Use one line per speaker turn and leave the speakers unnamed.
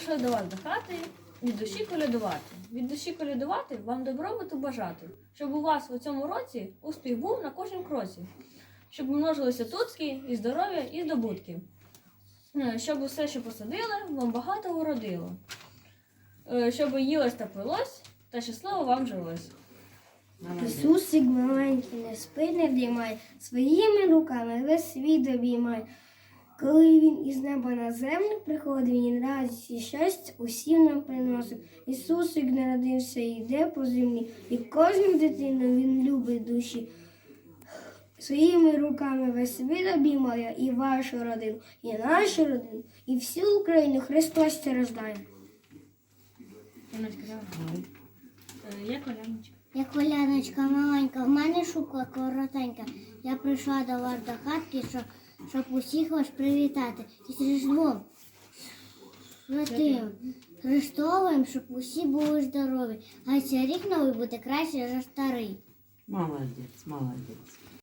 прийшли до вас до хати від душі колядувати. Від душі колядувати вам добробуту бажати, щоб у вас у цьому році успіх був на кожному кроці, щоб множилися тутки і здоров'я, і здобутки. Е, Щоб усе, що посадили, вам багато уродило. Е, Щоб їлось та пилось, та щасливо вам жилось.
Ісусик маленький, не спи, не дрімай, своїми руками весь світ обіймай. Коли він із неба на землю приходив, він радість і щастя усім нам приносив. Ісусик народився і йде по землі, і кожну дитину він любить душі. Своїми руками весь світ обіймає і вашу родину, і нашу родину, і всю Україну Христос
давай. Е, Я коляночка.
Я коляночка маленька, в мене шубка коротенька. Я прийшла до вас до хатки, щоб, щоб усіх вас привітати. З Різдвом святим, Христовим, щоб усі були здорові. А цей рік новий буде краще за старий.
Молодець, молодець.